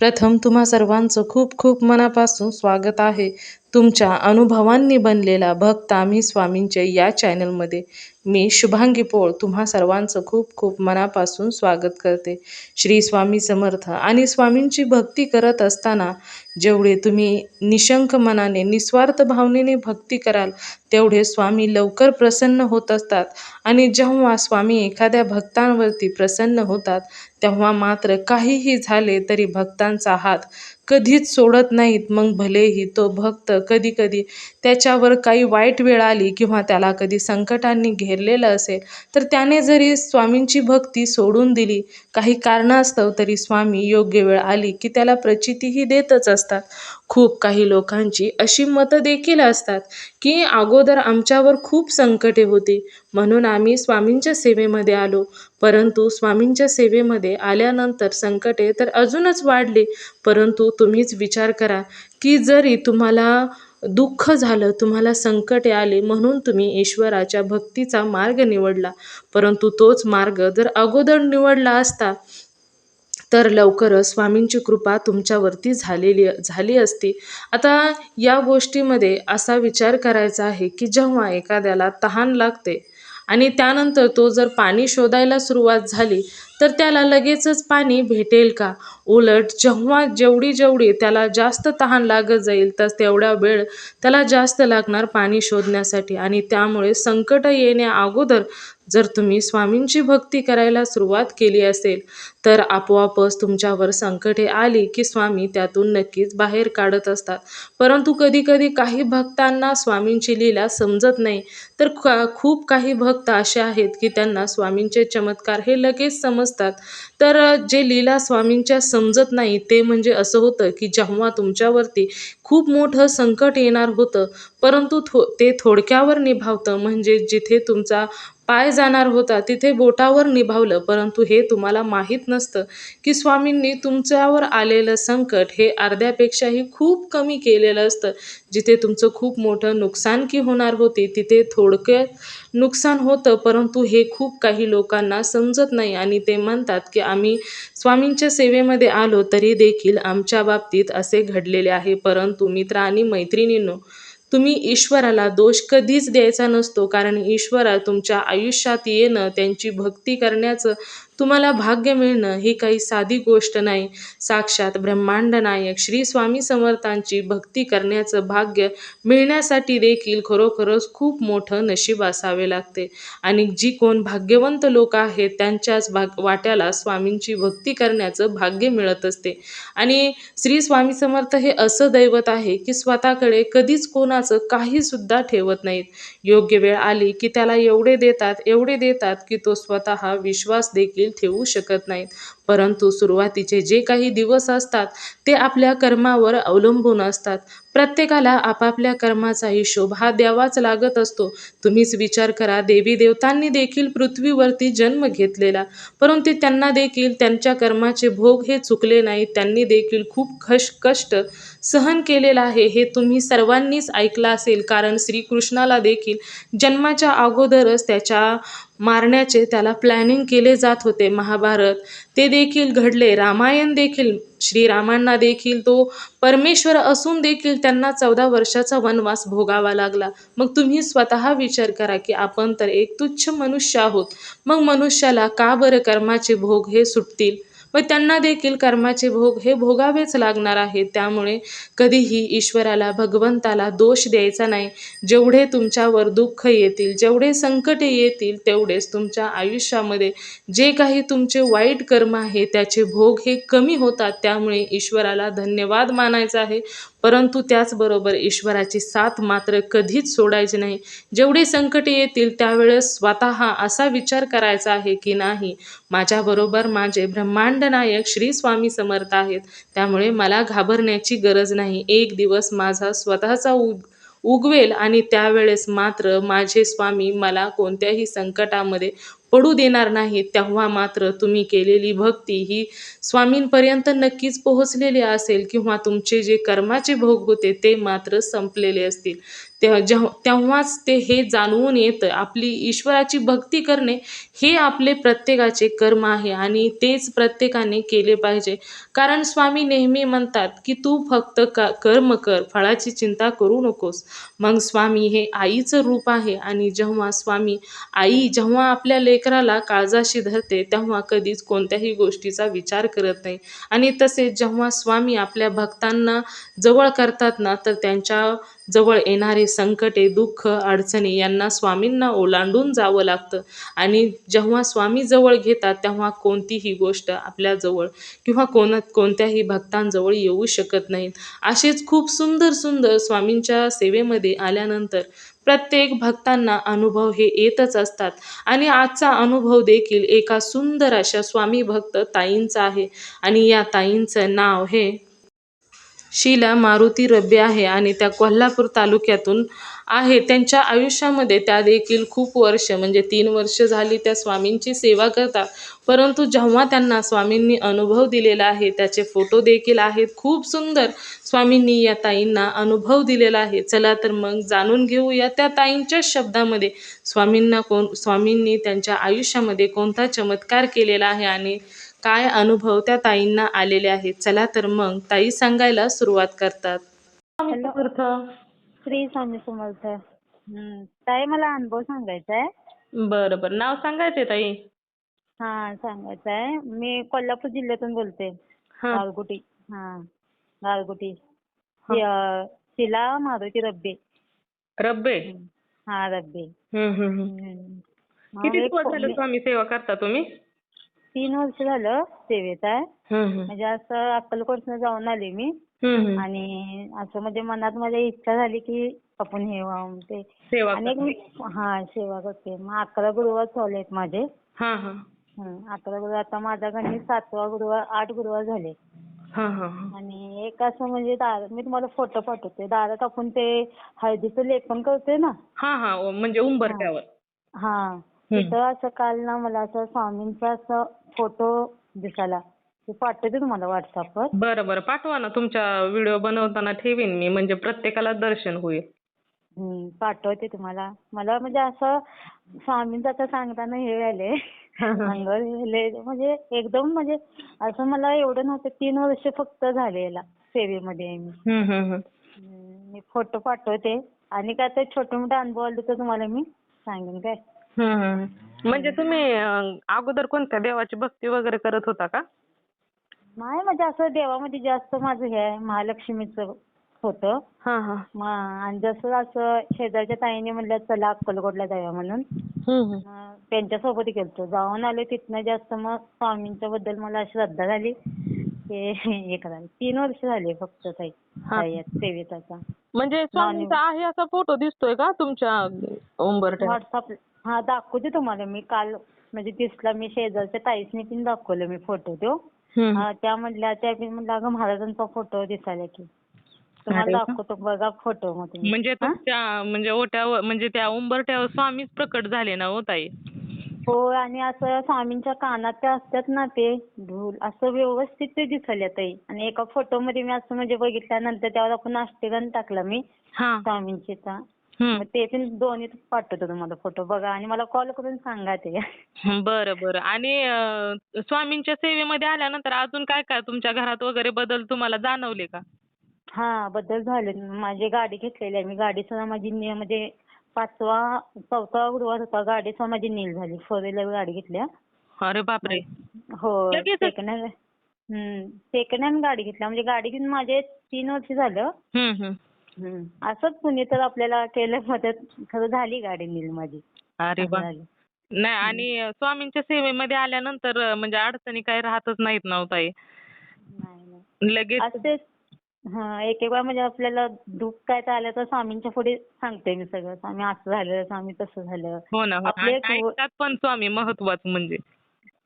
प्रथम तुम्हा सर्वांचं खूप खूप मनापासून स्वागत आहे. तुमच्या अनुभवांनी बनलेला भक्त आम्ही स्वामींचे या चॅनलमध्ये. मी शुभांगी पोळ तुम्हा सर्वांचं खूप खूप मनापासून स्वागत करते. श्री स्वामी समर्थ आणि स्वामींची भक्ती करत असताना जेवढे तुम्ही निशंक मनाने निस्वार्थ भावनेने भक्ती कराल तेवढे स्वामी लवकर प्रसन्न होत असतात. आणि जेव्हा स्वामी एखाद्या भक्तांवरती प्रसन्न होतात तेव्हा मात्र काहीही झाले तरी भक्तांचा हात कधीच सोडत नाहीत. मग भलेही तो भक्त कधी कधी त्याच्यावर काही वाईट वेळ आली किंवा त्याला कधी संकटांनी घेरलेलं असेल तर त्याने जरी स्वामींची भक्ती सोडून दिली काही कारणास्तव तरी स्वामी योग्य वेळ आली की त्याला प्रचितीही देतच असतात. खूप काही लोकांची अशी मतं देखील असतात की अगोदर आमच्यावर खूप संकटे होती. म्हणून आम्ही स्वामींच्या सेवेमध्ये आलो. परंतु स्वामींच्या सेवेमध्ये आल्यानंतर संकटे तर अजूनच वाढली. परंतु तुम्हीच विचार करा की जरी तुम्हाला दुःख झालं तुम्हाला संकटे आले म्हणून तुम्ही ईश्वराच्या भक्तीचा मार्ग निवडला. परंतु तोच मार्ग जर अगोदर निवडला असता तर लवकरच स्वामींची कृपा तुमच्यावरती झालेली झाली असती. आता या गोष्टीमध्ये असा विचार करायचा आहे की जेव्हा एखाद्याला तहान लागते आणि त्यानंतर तो जर पाणी शोधायला सुरुवात झाली तर त्याला लगेचच पाणी भेटेल का? उलट जेव्हा जेवढी जेवढी त्याला जास्त तहान लागत जाईल तर तेवढा वेळ त्याला जास्त लागणार पाणी शोधण्यासाठी. आणि त्यामुळे संकट येण्या अगोदर जर तुम्ही स्वामींची भक्ती करायला सुरुवात केली असेल तर आपोआपच तुमच्यावर संकटे आली की स्वामी त्यातून नक्कीच बाहेर काढत असतात. परंतु कधीकधी काही भक्तांना स्वामींची लीला समजत नाही. तर खूप काही भक्त असे आहेत की त्यांना स्वामींचे चमत्कार हे लगेच समजतात. तर जे लीला स्वामींच्या समजत नाही. ते म्हणजे असं होतं की जेव्हा तुमच्यावरती खूप मोठं संकट येणार होतं परंतु थो ते थोडक्यावर निभावतं. म्हणजे जिथे तुमचा पाय जाणार होता तिथे बोटावर निभावलं परंतु हे तुम्हाला माहीत नसतं की स्वामींनी तुमच्यावर आलेलं संकट हे अर्ध्यापेक्षाही खूप कमी केलेलं असतं. जिथे तुमचं खूप मोठं नुकसान की होणार होते तिथे थोडक्यात नुकसान होतं परंतु हे खूप काही लोकांना समजत नाही आणि ते म्हणतात की आम्ही स्वामींच्या सेवेमध्ये आलो तरी देखील आमच्या बाबतीत असे घडलेले आहे. परंतु मित्र आणि मैत्रिणींनो तुम्ही ईश्वराला दोष कधीच द्यायचा नसतो कारण ईश्वरा तुमच्या आयुष्यात येणं त्यांची भक्ती करण्याचं तुम्हाला भाग्य मिळणं ही काही साधी गोष्ट नाही. साक्षात ब्रह्मांड नायक श्री स्वामी समर्थांची भक्ती करण्याचं भाग्य मिळण्यासाठी देखील खरोखरच खूप मोठं नशीब असावे लागते. आणि जी कोण भाग्यवंत लोक आहेत त्यांच्याच भाग वाट्याला स्वामींची भक्ती करण्याचं भाग्य मिळत असते. आणि श्री स्वामी समर्थ हे असं दैवत आहे की स्वतःकडे कधीच कोणाचं काहीसुद्धा ठेवत नाहीत. योग्य वेळ आली की त्याला एवढे देतात एवढे देतात की तो स्वतः विश्वास देखील ठेवू शकत नाहीत. परंतु सुरुवातीचे जे काही दिवस असतात ते आपल्या कर्मावर अवलंबून असतात. प्रत्येकाला आपापल्या कर्माचा हिशोब हा द्यावाच लागत असतो. तुम्हीच विचार करा देवी देवतांनी देखील पृथ्वीवरती जन्म घेतलेला. परंतु त्यांना देखील त्यांच्या कर्माचे भोग हे चुकले नाही. त्यांनी देखील खूप खश कष्ट सहन केलेलं आहे. हे तुम्ही सर्वांनीच ऐकलं असेल. कारण श्रीकृष्णाला देखील जन्माच्या अगोदरच त्याच्या मारण्याचे त्याला प्लॅनिंग केले जात होते महाभारत. ते देखील घडले. रामायण देखील श्रीरामांना देखील तो परमेश्वर असून देखील त्यांना चौदा वर्षाचा वनवास भोगावा लागला. मग तुम्ही स्वतः विचार करा की आपण तर एक तुच्छ मनुष्य आहोत. मग मनुष्याला का बरं कर्माचे भोग हे सुटतील? मग त्यांना देखील कर्माचे भोग हे भोगावेच लागणार आहे त्यामुळे कधीही ईश्वराला भगवंताला दोष द्यायचा नाही. जेवढे तुमच्यावर दुःख येतील जेवढे संकटे येतील तेवढेच तुमच्या आयुष्यामध्ये जे काही तुमचे वाईट कर्म आहे त्याचे भोग हे कमी होतात. त्यामुळे ईश्वराला धन्यवाद मानायचा आहे. परंतु त्याचबरोबर ईश्वराची साथ मात्र कधीच सोडायची नाही. जेवढे संकटे येतील त्यावेळेस स्वतः असा विचार करायचा आहे की नाही माझ्याबरोबर माझे ब्रह्मांड नायक श्री स्वामी समर्थ आहेत. त्यामुळे मला घाबरण्याची गरज नाही. एक दिवस माझा स्वतःचा उग उगवेल आणि त्यावेळेस मात्र माझे स्वामी मला कोणत्याही संकटामध्ये पडू देणार नाही तेव्हा मात्र तुम्ही केलेली भक्ती ही स्वामींपर्यंत नक्कीच पोहोचलेली असेल किंवा तुमचे जे कर्माचे भोग होते ते मात्र संपलेले असतील. तेव्हा जेव्हा तेव्हाच ते हे जाणवून येतं. आपली ईश्वराची भक्ती करणे हे आपले प्रत्येकाचे कर्म आहे आणि तेच प्रत्येकाने केले पाहिजे. कारण स्वामी नेहमी म्हणतात की तू फक्त का कर्म कर फळाची चिंता करू नकोस. मग स्वामी हे आईचं रूप आहे आणि जेव्हा स्वामी आई जेव्हा आपल्या लेकराला काळजाशी धरते तेव्हा कधीच कोणत्याही गोष्टीचा विचार करत नाही. आणि तसेच जेव्हा स्वामी आपल्या भक्तांना जवळ करतात ना तर त्यांच्या जवळ येणारे संकटे दुःख अडचणी यांना स्वामींना ओलांडून जावं लागतं. आणि जेव्हा स्वामी जवळ घेतात तेव्हा कोणतीही गोष्ट आपल्याजवळ किंवा कोण कोणत्याही भक्तांजवळ येऊ शकत नाहीत असेच खूप सुंदर सुंदर स्वामींच्या सेवेमध्ये आल्यानंतर प्रत्येक भक्तांना अनुभव हे येतच असतात. आणि आजचा अनुभव देखील एका सुंदर अशा स्वामी भक्त ताईंचा आहे. आणि या ताईंचं नाव हे शीला मारुती रब्बे आहे आणि त्या कोल्हापूर तालुक्यातून आहे. त्यांच्या आयुष्यामध्ये त्या देखील खूप वर्ष म्हणजे तीन वर्ष झाली त्या स्वामींची सेवा करतात परंतु जेव्हा त्यांना स्वामींनी अनुभव दिलेला आहे त्याचे फोटो देखील आहेत. खूप सुंदर स्वामींनी या ताईंना अनुभव दिलेला आहे. चला तर मग जाणून घेऊया त्या ताईंच्या शब्दामध्ये. स्वामींना कोण स्वामींनी त्यांच्या आयुष्यामध्ये कोणता चमत्कार केलेला आहे आणि काय अनुभव त्या ताईंना आलेले आहेत? चला तर मग ताई सांगायला सुरुवात करतात. हॅलो. अर्थ. श्री स्वामी समर्थ. ताई मला अनुभव सांगायचा आहे. बरं बरं. नाव सांगायचे ताई? हा सांगायचं आहे. मी कोल्हापूर जिल्ह्यातून बोलते. हा. गाळगुटी हा. अं, शिला मारुती रब्बे. रब्बे? हा रब्बे. हम्म, हम्म, हम्म. हम्म. मग किती दिवस झालं स्वामी सेवा करता तुम्ही? तीन वर्ष झालं सेवेत आहे. म्हणजे असं अक्कलकोटनं जाऊन आले मी. आणि असं म्हणजे मनात माझ्या इच्छा झाली की आपण हे व्हावं. ते सेवा आणि एक करता. मी हा सेवा करते. मग अकरा गुरुवार चालू आहेत माझे. हा हा. हं, अकरा गुरुवार. आता माझा गणित सातवा गुरुवार आठ गुरुवार झाले. हा हा हा. आणि एक असं म्हणजे दार मी तुम्हाला फोटो पाठवते. दारात आपण ते हळदीचं लेपन करतोय ना? हा हा. म्हणजे उंबरठ्यावर. हा. तिथं असं काल ना मला असं स्वामींचा असं फोटो दिसायला. ते पाठवते तुम्हाला व्हॉट्सअपवर बरं बरं. पाठवा ना. तुमच्या व्हिडिओ बनवताना ठेवीन मी. म्हणजे प्रत्येकाला दर्शन होईल. हं, पाठवते तुम्हाला. मला म्हणजे असं स्वामींचं आता सांगताना हे झाले अंगावर हे म्हणजे एकदम म्हणजे असं मला एवढं नव्हतं. तीन वर्ष फक्त झाले याला सेवेमध्ये आहे मी. हम्म, हम्म, हम्म. हम्म, मी फोटो पाठवते. आणि काय ते छोटे मोठे अनुभव आले तर तुम्हाला मी सांगेन काय? हम्म, हम्म. म्हणजे तुम्ही अगोदर कोणत्या देवाची भक्ती वगैरे करत होता का? नाही म्हणजे असं देवामध्ये जास्त माझं हे आहे महालक्ष्मीचं होतं. आणि जसं असं शेजारच्या ताईने म्हणलं चला अक्कलकोटला जाऊया म्हणून. त्यांच्यासोबत गेलतो. जाऊन आले तिथनं जास्त मग स्वामींच्या बद्दल मला श्रद्धा झाली. ते हे करायला तीन वर्ष झाले फक्त ताई. सेवेत आता म्हणजे स्वामींचा आहे असा फोटो दिसतोय का तुमच्या उंबरठ्यावर व्हॉट्सअप हा दाखवते तुम्हाला मी. काल म्हणजे दिसला मी शेजारच्या ताईसनी पण दाखवलं मी फोटो तो त्या म्हणल्या त्या बी म्हणलं अगं महाराजांचा फोटो दिसायला की. अरे तुम्हाला वा. दाखवतो बघा फोटो मग तुम्ही म्हणजे हा? तुमच्या म्हणजे ओट्यावर म्हणजे त्या उंबरठ्यावर स्वामीच प्रकट झाले ना हो ताई? हो आणि असं स्वामींच्या कानात ते असतात ना ते ढोल असं व्यवस्थित ते दिसायला ताई. आणि एका फोटो मध्ये मी असं म्हणजे बघितल्यानंतर त्यावर आपण अष्टगंध टाकला मी हा. स्वामींची ता. ते पण दोन्ही पाठवतो तुम्हाला फोटो बघा आणि मला कॉल करून सांगा ते. बरं बरं. आणि स्वामींच्या सेवेमध्ये आल्यानंतर अजून काय काय तुमच्या घरात वगैरे बदल तुम्हाला जाणवले का? हा बदल झाले. माझी गाडी घेतलेली आहे. मी गाडी सुद्धा माझी म्हणजे पाचवा चौथा गुरुवार होता. गाडी सुद्धा माझी नील झाली. फोर व्हीलर गाडी घेतल्या. अरे बापरे. हो? Second hand hmm second hand गाडी घेतल्या. म्हणजे गाडी घेऊन माझे तीन वर्ष झालं. असंच कुणी तर आपल्याला केलं मदत. खरं झाली गाडी नील माझी. अरे वा. नाही आणि स्वामींच्या सेवेमध्ये आल्यानंतर म्हणजे अडचणी काही राहतच नाहीत ना हो ताई? नाही नाही. लगेच असतेच हा एक एक वेळा म्हणजे आपल्याला दुःख काय तर आलं तर स्वामींच्या पुढे सांगते मी सगळं. स्वामी असं झालं स्वामी तसं झालं. हो ना हो ना. आपले आणि एक व- ऐकतात पण स्वामी महत्वाचं म्हणजे.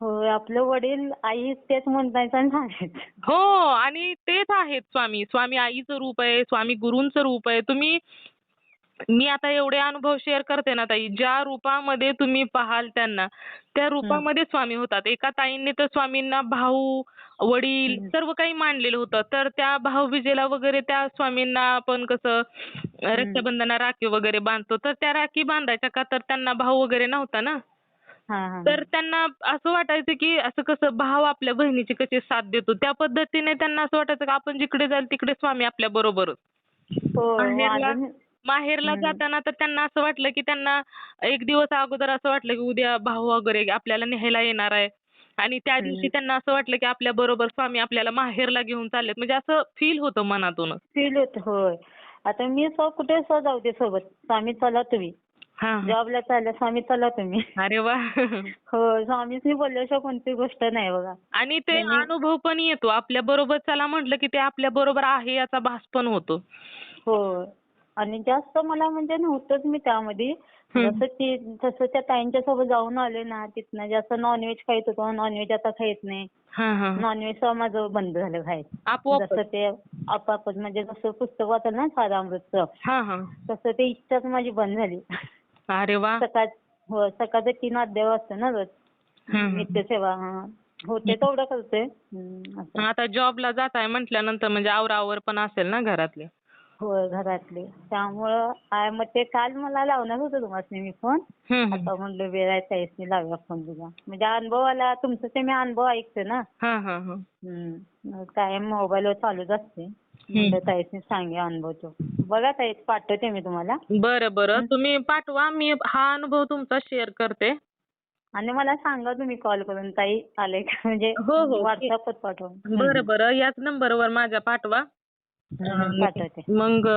होय आपलं वडील आई तेच आणि सांगायचं हो आणि तेच आहेत स्वामी. स्वामी आईचं रूप आहे स्वामी गुरूंचं रूप आहे. तुम्ही मी आता एवढे अनुभव शेअर करते ना ताई ज्या रूपामध्ये तुम्ही पाहाल त्यांना त्या रूपामध्ये स्वामी होतात. एका ताईंनी तर स्वामींना भाऊ वडील. सर्व काही मानलेलं होतं. तर त्या भाऊबीजेला वगैरे त्या स्वामींना आपण कसं अं, रक्षाबंधना राखी वगैरे बांधतो. तर त्या राखी बांधायच्या का? तर त्यांना भाऊ वगैरे नव्हता ना? तर त्यांना असं वाटायचं की असं कसं भाव आपल्या बहिणीची कशी साथ देतो त्या पद्धतीने त्यांना असं वाटायचं की आपण जिकडे जाईल तिकडे स्वामी आपल्या बरोबरच. हो माहेरला अजून माहेरला. जाताना तर त्यांना असं वाटलं की त्यांना एक दिवस अगोदर असं वाटलं की उद्या भाऊ वगैरे आपल्याला न्यायला येणार आहे. आणि त्या दिवशी. त्यांना असं वाटलं की आपल्या बरोबर स्वामी आपल्याला माहेरला घेऊन चाललेत. म्हणजे असं फील होतं मनातूनच. फील होत होय. आता मी सो कुठे जाऊ दे सोबत. स्वामी चला तुम्ही. हा हा. जॉबला चालल्या स्वामी चला तुम्ही. अरे वा. हो स्वामीच बोलल्याशिवाय कोणती गोष्ट नाही बघा. आणि ते त्यांनी- अनुभव पण येतो आपल्या बरोबर चला म्हटलं की ते आपल्या बरोबर आहे याचा भास पण होतो. हो आणि जास्त मला म्हणजे नव्हतंच मी त्यामध्ये. जसं ती तसं त्या ताईंच्या सोबत जाऊन आले ना तिथनं जास्त नॉनव्हेज खायत होतो नॉनव्हेज आता खायत नाही. नॉनव्हेज माझं बंद झालं खायचं जसं ते आपापच म्हणजे जसं पुस्तक वाचलं ना साधा अमृतचं हा. तसं ते इच्छाच माझी बंद झाली. अरे वा. सकाळ हो सकाळचे तीन अध्याय वाचते ना रोज. नित्यसेवा हा. होते तेवढं करते. आता जॉबला जाताय म्हटल्यानंतर म्हणजे आवरावर पण असेल ना घरातले? होय घरातले. त्यामुळं आ- मग ते काल मला लावणार होतं तुम्हाला मी फोन. आता म्हणलं वेळ आहे ताईसनी लावूया फोन तुझा. म्हणजे अनुभव आला तुमचं ते मी अनुभव ऐकते ना. हम्म. कायम मोबाईलवर चालूच असते. म्हणलं ताईसनी सांगूया अनुभव तो. बघा ताई पाठवते मी तुम्हाला. बरं बरं. तुम्ही पाठवा. मी हा अनुभव तुमचा शेअर करते. आणि मला सांगा तुम्ही कॉल करून. ताई आले का? म्हणजे हो, हो. व्हॉट्सअपवर पाठवून. बरं बरं. याच नंबरवर माझ्या पाठवा. पाठवते. मग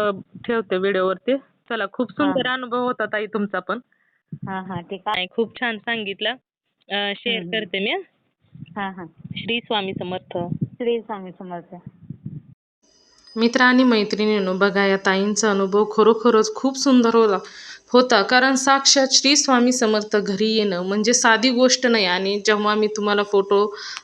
ठेवते व्हिडिओवरती. चला खूप सुंदर अनुभव होता ताई तुमचा पण. हा हा. ठीक आहे. नाही, खूप छान सांगितलं. शेअर हम्म. करते मी. हं. हा हा. श्री स्वामी समर्थ. श्री स्वामी समर्थ. मित्र आणि मैत्रिणींनो बघा या ताईंचा अनुभव खरोखरच खूप सुंदर होता होता. कारण साक्षात श्री स्वामी समर्थ घरी येणं म्हणजे साधी गोष्ट नाही. आणि जेव्हा मी तुम्हाला फोटो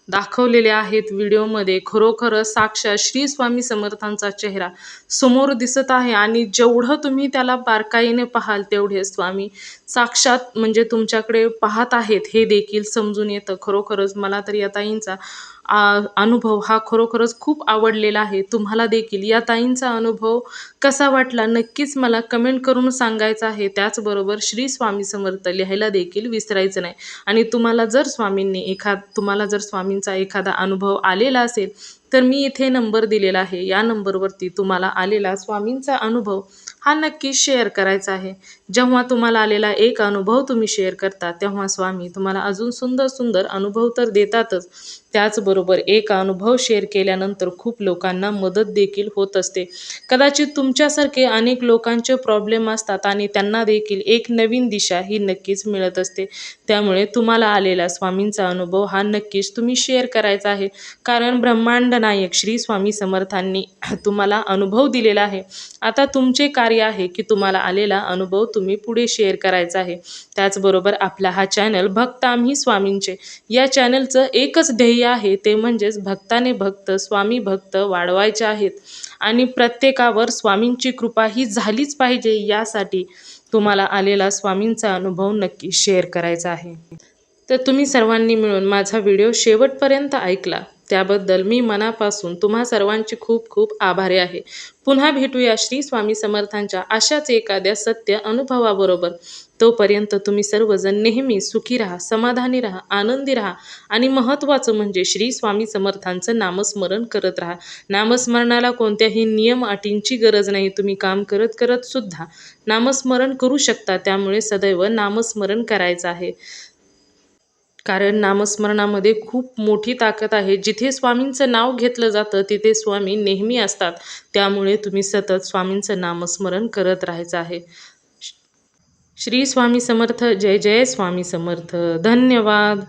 दाखवलेले आहेत व्हिडिओमध्ये खरोखरच साक्षात श्री स्वामी समर्थांचा चेहरा समोर दिसत आहे. आणि जेवढं तुम्ही त्याला बारकाईने पाहाल तेवढे स्वामी साक्षात म्हणजे तुमच्याकडे पाहत आहेत. हे देखील समजून येतं. खरोखरच मला तर या ताईंचा आ, अनुभव हा खरोखरच खूप आवडलेला आहे. तुम्हाला देखील या ताईंचा अनुभव कसा वाटला नक्कीच मला कमेंट करून सांगायचा आहे. त्याचबरोबर श्री स्वामी समर्थ लिहायला देखील विसरायचं नाही. आणि तुम्हाला जर स्वामींनी एखाद तुम्हाला जर स्वामींचा एखादा अनुभव आलेला असेल तर मी इथे नंबर दिलेला आहे. या नंबरवरती तुम्हाला आलेला स्वामींचा अनुभव हा नक्की शेअर करायचा आहे. जेव्हा तुम्हाला आलेला एक अनुभव तुम्ही शेअर करता तेव्हा स्वामी तुम्हाला अजून सुंदर सुंदर अनुभव तर देतातच. त्याचबरोबर एक अनुभव शेअर केल्यानंतर खूप लोकांना मदत देखील होत असते. कदाचित तुमच्यासारखे अनेक लोकांचे प्रॉब्लेम असतात आणि त्यांना देखील एक नवीन दिशा ही नक्कीच मिळत असते. त्यामुळे तुम्हाला आलेला स्वामींचा अनुभव हा नक्कीच तुम्ही शेअर करायचा आहे. कारण ब्रह्मांड नायक श्री स्वामी समर्थांनी तुम्हाला अनुभव दिलेला आहे. आता तुमचे कार्य आहे की तुम्हाला आलेला अनुभव तुम्ही पुढे शेअर करायचा आहे. त्याचबरोबर आपला हा चॅनल भक्त आम्ही स्वामींचे. या चॅनलचं एकच ध्येय आहे ते म्हणजेच भक्ताने भक्त स्वामी भक्त वाढवायचे आहेत. आणि प्रत्येकावर स्वामींची कृपा ही झालीच पाहिजे यासाठी तुम्हाला आलेला स्वामींचा अनुभव नक्की शेअर करायचा आहे. तर तुम्ही सर्वांनी मिळून माझा व्हिडिओ शेवटपर्यंत ऐकला. त्याबद्दल मी मनापासून तुम्हा सर्वांची खूप खूप आभारी आहे. पुन्हा भेटूया श्री स्वामी समर्थांच्या अशाच एखाद्या सत्य अनुभवाबरोबर. तोपर्यंत तुम्ही सर्वजण नेहमी सुखी राहा समाधानी राहा आनंदी राहा आणि महत्त्वाचं म्हणजे श्री स्वामी समर्थांचं नामस्मरण करत राहा. नामस्मरणाला कोणत्याही नियम अटींची गरज नाही. तुम्ही काम करत करत सुद्धा नामस्मरण करू शकता. त्यामुळे सदैव नामस्मरण करायचं आहे. कारण नामस्मरणामध्ये खूप मोठी ताकद आहे. जिथे स्वामींचं नाव घेतलं जातं तिथे स्वामी नेहमी असतात. त्यामुळे तुम्ही सतत स्वामींचं नामस्मरण करत राहायचं आहे. श्री स्वामी समर्थ जय जय स्वामी समर्थ. धन्यवाद.